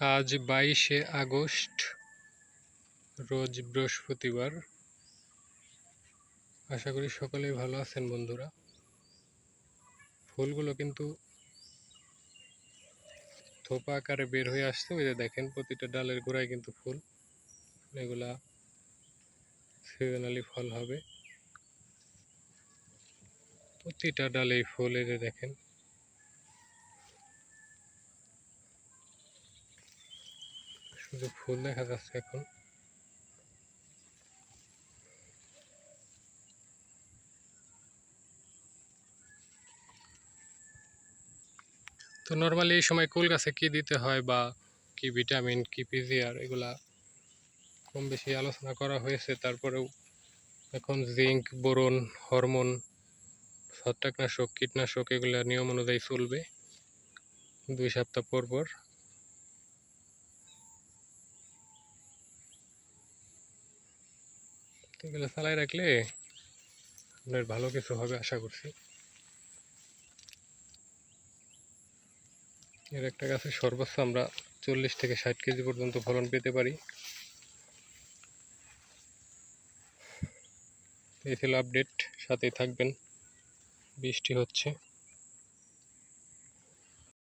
আজ বাইশে আগস্ট, রোজ বৃহস্পতিবার। আশা করি সকলেই ভালো আছেন বন্ধুরা। ফুলগুলো কিন্তু থোপা আকারে বের হয়ে আসছে। ওই যে দেখেন, প্রতিটা ডালের গোড়ায় কিন্তু ফুল। এগুলা সিজনালি ফল হবে। প্রতিটা ডালেই ফুল, এই যে দেখেন। শুধু ফুল দেখা যাচ্ছে এখন। তো নর্মালি এই সময় কুল গাছে কী দিতে হয় বা কি ভিটামিন কি পিজিআর এগুলা কম বেশি আলোচনা করা হয়েছে। তারপরেও এখন জিঙ্ক বোরন হরমোন ছত্রাকনাশক, কীটনাশক এগুলা নিয়ম অনুযায়ী চলবে। দুই সপ্তাহ পর পর এগুলো চালাই রাখলে আপনার ভালো কিছু হবে আশা করছি। এর একটা গাছে সর্বোচ্চ আমরা চল্লিশ থেকে ষাট কেজি পর্যন্ত ফলন পেতে পারি। এই ছিল আপডেট সাথেই থাকবেন। বৃষ্টি হচ্ছে।